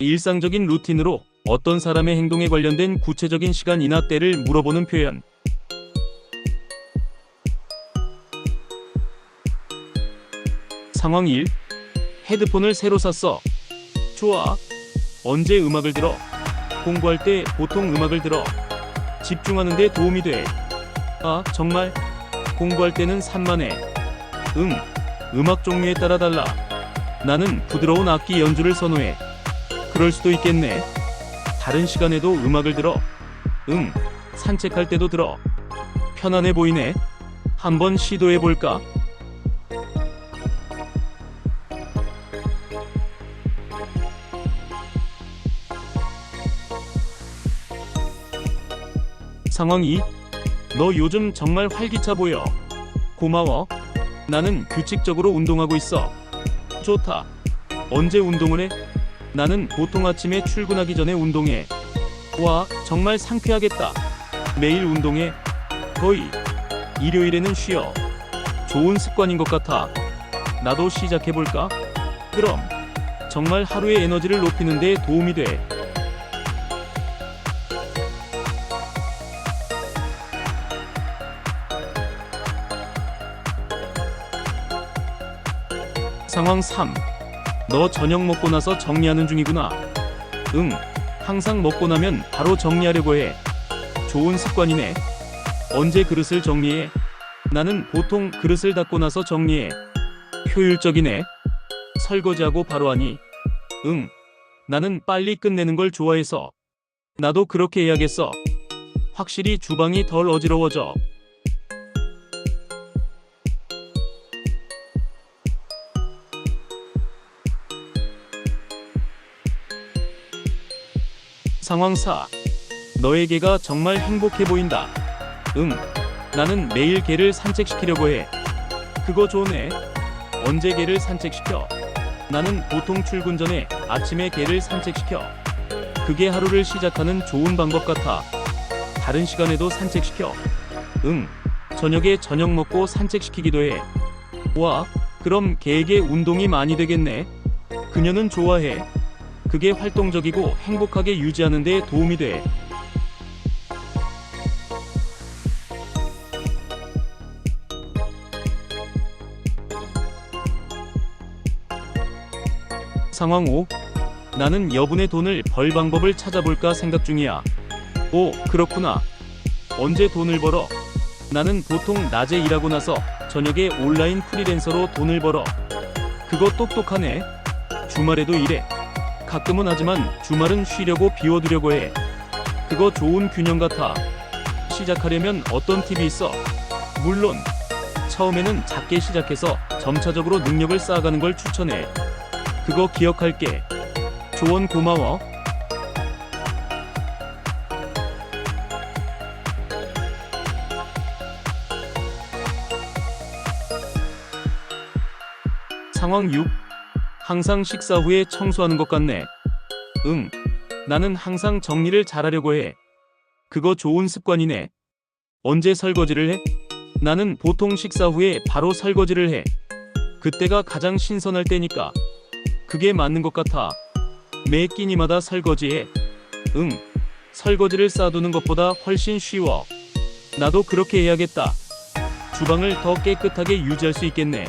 일상적인 루틴으로 어떤 사람의 행동에 관련된 구체적인 시간이나 때를 물어보는 표현. 상황 1. 헤드폰을 새로 샀어. 좋아. 언제 음악을 들어? 공부할 때 보통 음악을 들어. 집중하는 데 도움이 돼. 아, 정말? 공부할 때는 산만해. 응. 음악 종류에 따라 달라. 나는 부드러운 악기 연주를 선호해. 그럴 수도 있겠네. 다른 시간에도 음악을 들어. 응. 산책할 때도 들어. 편안해 보이네. 한번 시도해 볼까? 상황 2. 너 요즘 정말 활기차 보여. 고마워. 나는 규칙적으로 운동하고 있어. 좋다. 언제 운동을 해? 나는 보통 아침에 출근하기 전에 운동해. 와, 정말 상쾌하겠다. 매일 운동해. 거의. 일요일에는 쉬어. 좋은 습관인 것 같아. 나도 시작해볼까? 그럼. 정말 하루의 에너지를 높이는 데 도움이 돼. 상황 3. 너 저녁 먹고 나서 정리하는 중이구나. 응. 항상 먹고 나면 바로 정리하려고 해. 좋은 습관이네. 언제 그릇을 정리해? 나는 보통 그릇을 닦고 나서 정리해. 효율적이네. 설거지하고 바로 하니. 응. 나는 빨리 끝내는 걸 좋아해서. 나도 그렇게 해야겠어. 확실히 주방이 덜 어지러워져. 상황 4. 너의 개가 정말 행복해 보인다. 응. 나는 매일 개를 산책시키려고 해. 그거 좋네. 언제 개를 산책시켜? 나는 보통 출근 전에 아침에 개를 산책시켜. 그게 하루를 시작하는 좋은 방법 같아. 다른 시간에도 산책시켜. 응. 저녁에 저녁 먹고 산책시키기도 해. 와, 그럼 개에게 운동이 많이 되겠네. 그녀는 좋아해. 그게 활동적이고 행복하게 유지하는 데 도움이 돼. 상황 5. 나는 여분의 돈을 벌 방법을 찾아볼까 생각 중이야. 오, 그렇구나. 언제 돈을 벌어? 나는 보통 낮에 일하고 나서 저녁에 온라인 프리랜서로 돈을 벌어. 그거 똑똑하네. 주말에도 일해. 가끔은 하지만 주말은 쉬려고 비워두려고 해. 그거 좋은 균형 같아. 시작하려면 어떤 팁이 있어? 물론 처음에는 작게 시작해서 점차적으로 능력을 쌓아가는 걸 추천해. 그거 기억할게. 조언 고마워. 상황 6. 항상 식사 후에 청소하는 것 같네. 응. 나는 항상 정리를 잘하려고 해. 그거 좋은 습관이네. 언제 설거지를 해? 나는 보통 식사 후에 바로 설거지를 해. 그때가 가장 신선할 때니까. 그게 맞는 것 같아. 매 끼니마다 설거지해. 응. 설거지를 쌓아두는 것보다 훨씬 쉬워. 나도 그렇게 해야겠다. 주방을 더 깨끗하게 유지할 수 있겠네.